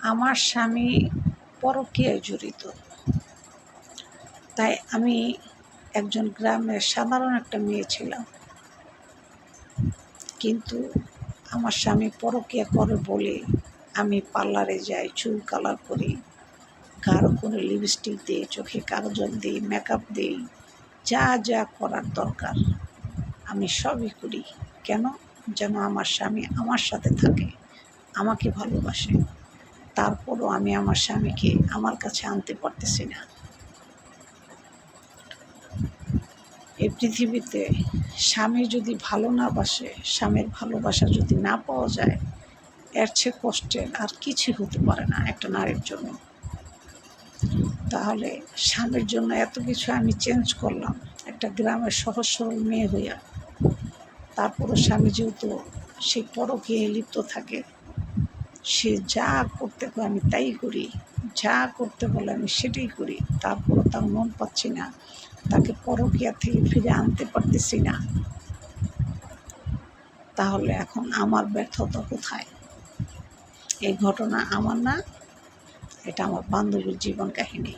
আমার স্বামী পরকীয়ায় জড়িত। তাই আমি একজন গ্রামের সাধারণ একটা মেয়ে ছিলাম। কিন্তু আমার স্বামী পরকীয়া করে বলে আমি পার্লারে যাই, চুল কালার করি, কারও করে লিপস্টিক দিই, চোখে কাজল দিই মেকআপ দিই, যা যা করার দরকার। আমি সবই করি। কেন? যেন আমার স্বামী আমার সাথে থাকে, আমাকে ভালোবাসে। তারপরও আমি আমার স্বামীকে আমার কাছে আনতে পারতেছি না। এই পৃথিবীতে স্বামী যদি ভালো না বাসে, স্বামীর ভালোবাসা যদি না পাওয়া যায়, এর চেয়ে কষ্টের আর কিছু হতে পারে না একটা নারীর জন্য। তাহলে স্বামীর জন্য এত কিছু আমি চেঞ্জ করলাম, একটা গ্রামের সহজ সরল মেয়ে হইয়া। তারপরও স্বামী যেহেতু সেই পরকে লিপ্ত থাকে সে যা করতে কয় আমি তাই করি। যা করতে বলে আমি সেটাই করি। তারপরও তার মন পাচ্ছি না। তাকে পরকিয়া থেকে ফিরে আনতে পারতেছি না। তাহলে এখন আমার ব্যর্থতা কোথায়? এই ঘটনা আমার না, এটা আমার বান্ধবীর জীবন কাহিনী।